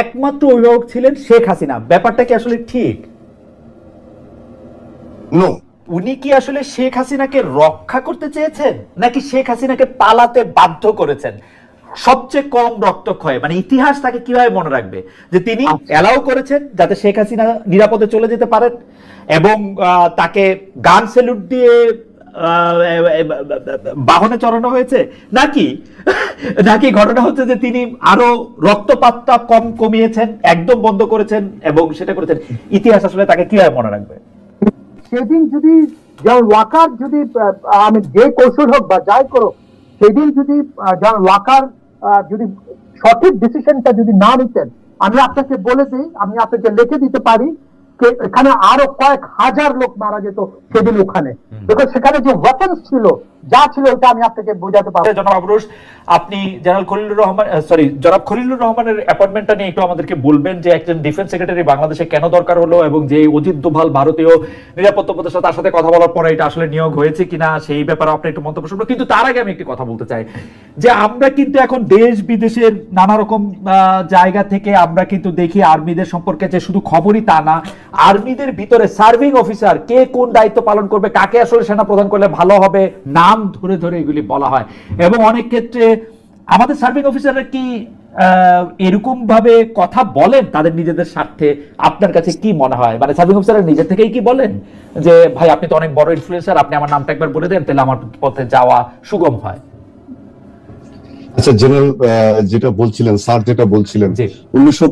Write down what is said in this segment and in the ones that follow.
একমাত্র অভিভাবক ছিলেন শেখ হাসিনা। ব্যাপারটা কি আসলে ঠিক? নো উনি কি আসলে শেখ হাসিনাকে রক্ষা করতে চেয়েছেন নাকি শেখ হাসিনাকে পালাতে বাধ্য করেছেন? সবচেয়ে কম রক্তক্ষয় মানে ইতিহাস তাকে কীভাবে মনে রাখবে? যে তিনি অ্যালাউ করেছেন যাতে শেখ হাসিনা নিরাপদে চলে যেতে পারেন এবং তাকে গান স্যালুট দিয়ে বাহনে চড়ানো হয়েছে? নাকি? নাকি ঘটনা হচ্ছে যে তিনি আরও রক্তপাতটা কম কমিয়েছেন, একদম বন্ধ করেছেন এবং সেটা করেছেন? ইতিহাস আসলে তাকে কীভাবে মনে রাখবে? সেদিন যদি যেমন ওয়াকার যদি আমি যে কৌশল হোক বা যাই করো সেদিন যদি যেমন ওয়াকার যদি সঠিক ডিসিশনটা যদি না নিতেন, আমি আপনাকে বলে দিই, আমি আপনাকে লিখে দিতে পারি এখানে আরও কয়েক হাজার লোক মারা যেত সেদিন ওখানে। বিকজ সেখানে যে ওয়েপন্স ছিল যা ছিল ওটা আমি আপনাকে বোঝাতে পারব। জনাব আবরুশ আপনি জেনারেল খলিলুর রহমান সরি জনাব খলিলুর রহমানের অ্যাপয়েন্টমেন্টটা নিয়ে একটু আমাদেরকে বলবেন যে একজন ডিফেন্স সেক্রেটারি বাংলাদেশে কেন দরকার হলো এবং যে অজিত দোভাল ভারতীয় নিরাপত্তা উপদেষ্টা তার সাথে কথা বলার পরে এটা আসলে নিয়োগ হয়েছে কিনা, সেই ব্যাপারে আপনি একটু মন্তব্য শুনব কিন্তু তার আগে আমি একটি কথা বলতে চাই, যে আমরা কিন্তু এখন দেশ বিদেশের নানা রকম জায়গা থেকে আমরা কিন্তু দেখি আর্মিদের সম্পর্কে যে শুধু খবরই তা না, আর্মিদের ভিতরে সার্ভিং অফিসার কে কোন দায়িত্ব পালন করবে, কাকে আসলে সেনা প্রদান করলে ভালো হবে, নাম ধরে ধরে এগুলি বলা হয়। এবং অনেক ক্ষেত্রে আমাদের সার্ভিং অফিসাররা কি এরকম ভাবে কথা বলেন? তাদের নিজেদের স্বার্থে আপনার কাছে কি মনে হয়? মানে সার্ভিং অফিসার নিজের থেকেই কি বলেন? যে, ভাই, আপনি তো অনেক বড় ইনফ্লুয়েন্সার আপনি আমার নামটা একবার বলে দেন, তাহলে আমার পথে যাওয়া সুগম হয়। আচ্ছা জেনারেল যেটা বলছিলেন স্যার যেটা বলছিলেন। উনিশশো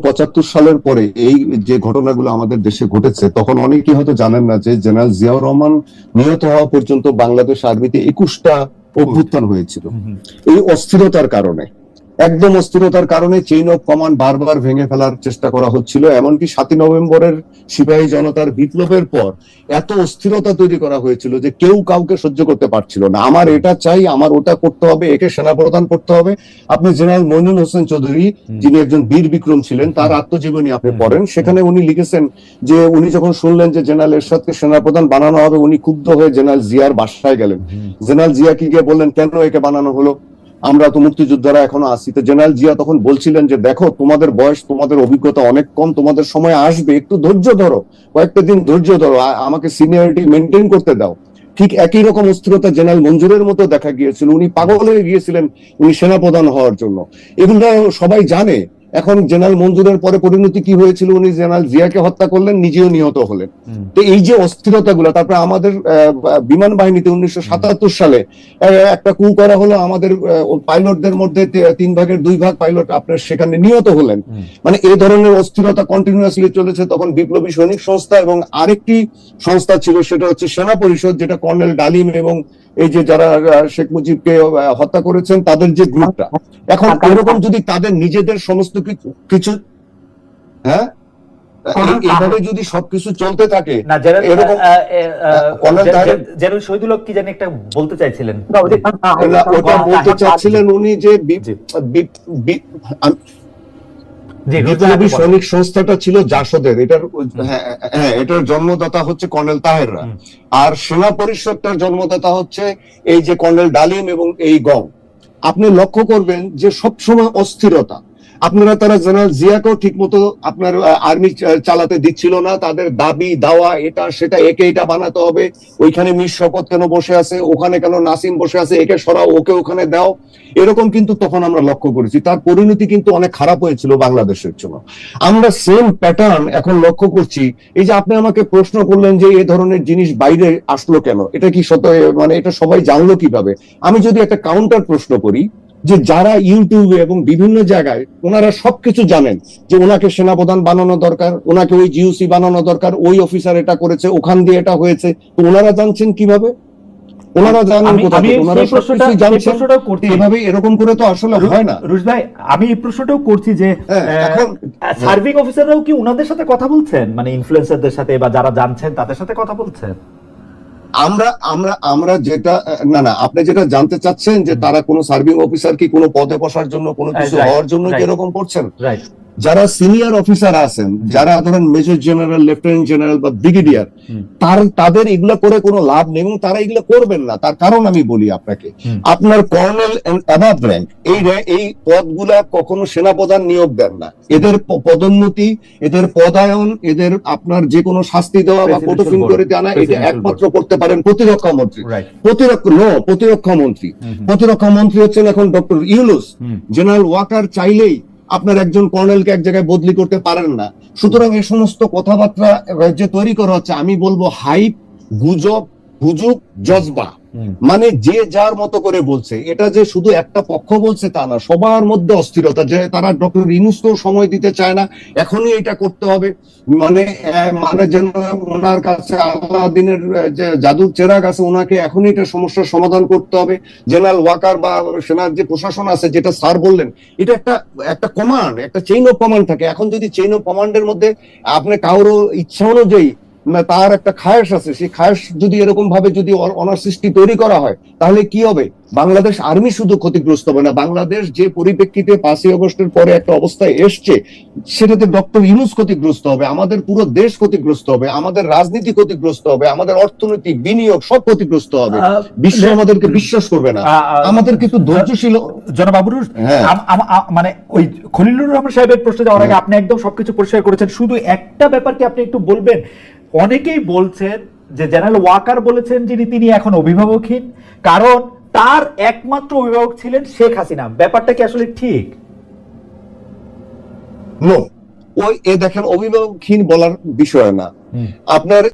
সালের পরে এই যে ঘটনাগুলো আমাদের দেশে ঘটেছে তখন অনেকেই হয়তো জানেন না যে জেনারেল জিয়াউর রহমান নিহত হওয়া পর্যন্ত বাংলাদেশ আর্মিতে একুশটা অভ্যুত্থান হয়েছিল। এই অস্থিরতার কারণে। একদম অস্থিরতার কারণে চেইন অফ কমান্ড বারবার ভেঙে ফেলার চেষ্টা করা হচ্ছিল। এমনকি সাতই নভেম্বরের সিপাহী জনতার বিপ্লবের পর এত অস্থিরতা তৈরি করা হয়েছিল যে কেউ কাউকে সহ্য করতে পারছিল না। আমার এটা চাই আমার ওটা করতে হবে একে সেনাপ্রদান করতে হবে। আপনি জেনারেল মইনুল হোসেন চৌধুরী যিনি একজন বীর বিক্রম ছিলেন তার আত্মজীবনী আপনি পড়েন সেখানে উনি লিখেছেন যে উনি যখন শুনলেন যে জেনারেল এরশাদকে সেনাপ্রধান বানানো হবে উনি ক্ষুব্ধ হয়ে জেনারেল জিয়ার বাসায় গেলেন। জেনারেল জিয়া কি গিয়ে বললেন কেন একে বানানো হলো? আমরা তো মুক্তিযোদ্ধারা এখন আছি। তো জেনারেল জিয়া তখন বলছিলেন যে, দেখো, তোমাদের বয়স, তোমাদের অভিজ্ঞতা অনেক কম, তোমাদের সময় আসবে। একটু ধৈর্য ধরো, কয়েকটা দিন ধৈর্য ধরো। আমাকে সিনিয়রিটি মেনটেন করতে দাও। ঠিক একই রকম অস্থিরতা জেনারেল মঞ্জুরের মতো দেখা গিয়েছিল। উনি পাগল হয়ে গিয়েছিলেন, উনি সেনাপ্রধান হওয়ার জন্য। এগুলো সবাই জানে এখন জেনারেল মঞ্জুরের পরে পরিণতি কি হয়েছিল? উনি জেনারেল জিয়াকে হত্যা করলেন নিজেও নিহত হলেন। তো এই যে অস্থিরতাগুলো তারপরে আমাদের বিমান বাহিনীতে উনিশশো সাতাত্তর সালে একটা কু করা হলো আমাদের পাইলটদের মধ্যে তিন ভাগের দুই ভাগ পাইলট আপনার সেখানে নিহত হলেন। মানে এই ধরনের অস্থিরতা কন্টিনিউয়াসলি চলেছে তখন বিপ্লবী সৈনিক সংস্থা এবং আরেকটি সংস্থা ছিল সেটা হচ্ছে সেনা পরিষদ যেটা কর্নেল ডালিম এবং এই যে যারা শেখ মুজিবকে হত্যা করেছেন তাদের যে গ্রুপটা। এখন এরকম যদি তাদের নিজেদের সমস্ত কিছু কিছু হ্যাঁ? এইভাবে যদি সবকিছু চলতে থাকে না এরকম কর্নেল তাহের- জেনারেল শহীদুল কি জানি একটা বলতে চাইছিলেন। ওটা বলতে চাচ্ছিলেন উনি যে বিপ্লবী সৈনিক সংস্থাটা ছিল জাসদের এটার হ্যাঁ, হ্যাঁ এটার জন্মদাতা হচ্ছে কর্নেল তাহেররা। আর সেনা পরিষদটার জন্মদাতা হচ্ছে এই যে কর্নেল ডালিম এবং এই গম আপনি লক্ষ্য করবেন যে সবসময় অস্থিরতা। আপনারা তারা জেনারেল জিয়াকেও ঠিক মতো আপনার আর্মি চালাতে দিচ্ছিল না। তাদের দাবি, দাওয়া, এটা, সেটা, একে এটা বানাতে হবে। ওইখানে মির শপথ কেন বসে আছে? ওখানে কেন নাসিম বসে আছে? একে সরাও, ওকে ওখানে দাও। এরকম কিন্তু তখন আমরা লক্ষ্য করেছি। তার পরিণতি কিন্তু অনেক খারাপ হয়েছিল বাংলাদেশের জন্য। আমরা সেম প্যাটার্ন এখন লক্ষ্য করছি। এই যে আপনি আমাকে প্রশ্ন করলেন যে এই ধরনের জিনিস বাইরে আসলো কেন? এটা কি সত মানে এটা সবাই জানলো কীভাবে? আমি যদি একটা কাউন্টার প্রশ্ন করি যে যারা ইউটিউবে এবং বিভিন্ন জায়গায় ওনারা সবকিছু জানেন যে ওনাকে সেনাপ্রধান বানানো দরকার ওনাকে ওই জিওসি বানানো দরকার ওই অফিসার এটা করেছে ওখান দিয়ে এটা হয়েছে। তো ওনারা জানছেন কীভাবে? ওনারা জানেন? ওনারা জানছেন। এভাবে এরকম করে তো আসলে হয় না। রুশ ভাই আমি এই প্রশ্নটাও করছি যে হ্যাঁ, এখন- সার্ভিং অফিসাররাও কি উনাদের সাথে কথা বলছেন? মানে ইনফ্লুয়েন্সারদের সাথে বা যারা জানছেন তাদের সাথে কথা বলছেন? আমরা আমরা আমরা যেটা না না আপনি যেটা জানতে চাচ্ছেন যে তারা কোনো সার্ভিং অফিসার কি কোনো পদে বসার জন্য কোনো কিছু হওয়ার জন্য কি এরকম করছেন? রাইট যারা সিনিয়র অফিসার আছেন যারা ধরেন মেজর জেনারেল লেফটেন্যান্ট জেনারেল বা ব্রিগেডিয়ার তার তাদের এগুলো করে কোনো লাভ নেই এবং তারা এগুলো করবেন না। তার কারণ আমি বলি আপনাকে। আপনার কর্নেল অ্যাবাভ র্যাঙ্ক এই এই পদগুলা কখনো সেনাপ্রধান নিয়োগ দেন না। এদের পদোন্নতি এদের পদায়ন এদের আপনার যে কোনো শাস্তি দেওয়া বা Presidential করে আনা এটা একমাত্র করতে পারেন প্রতিরক্ষা মন্ত্রী। প্রতিরক্ষা নো প্রতিরক্ষা মন্ত্রী। প্রতিরক্ষা মন্ত্রী হচ্ছেন এখন ডক্টর ইউলুস জেনারেল ওয়াকার চাইলেই আপনার একজন কর্নেলকে এক জায়গায় বদলি করতে পারেন না। সুতরাং এই সমস্ত কথাবার্তা যে তৈরি করা হচ্ছে, আমি বলব হাইপ, গুজব হুজুব জজবা। মানে যে যার মতো করে বলছে। এটা যে শুধু একটা পক্ষ বলছে তা না সবার মধ্যে অস্থিরতা। যে তারা ডক্টর ইনুসকেও সময় দিতে চায় না এখনই এটা করতে হবে। মানে মানে যেন ওনার কাছে আল্লাদিনের আহ, যে জাদুর চেরাগ আছে ওনাকে এখনই এটা সমস্যার সমাধান করতে হবে। জেনারেল ওয়াকার বা সেনার যে প্রশাসন আছে যেটা স্যার বললেন এটা একটা একটা কমান্ড একটা চেইন অফ কমান্ড থাকে। এখন যদি চেইন অফ কমান্ডের মধ্যে আপনি কারও ইচ্ছা অনুযায়ী তার একটা খায়েশ আছে। সেই খায়েশ যদি এরকম ভাবে যদি অনার সৃষ্টি তৈরি করা হয় তাহলে কি হবে? বাংলাদেশ আর্মি শুধু ক্ষতিগ্রস্ত হবে না। বাংলাদেশ যে পরিপ্রেক্ষিতে পাঁচই আগস্টের পরে একটা অবস্থায় এসছে সেটাতে ডক্টর ইউনুস ক্ষতিগ্রস্ত হবে আমাদের পুরো দেশ ক্ষতিগ্রস্ত হবে আমাদের রাজনীতি ক্ষতিগ্রস্ত হবে আমাদের অর্থনীতি বিনিয়োগ সব ক্ষতিগ্রস্ত হবে। বিশ্ব আমাদেরকে বিশ্বাস করবে না। আমাদের কিন্তু ধৈর্যশীল জনাব আবুরুর হ্যাঁ। মানে ওই খলিলুর রহমান সাহেবের প্রশ্ন যাওয়ার আগে আপনি একদম সবকিছু পরিষ্কার করেছেন। শুধু একটা ব্যাপার কি আপনি একটু বলবেন? অনেকেই বলছেন যে জেনারেল ওয়াকার বলেছেন যিনি তিনি এখন অভিভাবকহীন কারণ তার একমাত্র অভিভাবক ছিলেন শেখ হাসিনা। ব্যাপারটা কি আসলে ঠিক? নো ওই এ দেখেন অভিভাবকহীন বলার বিষয় না। আপনার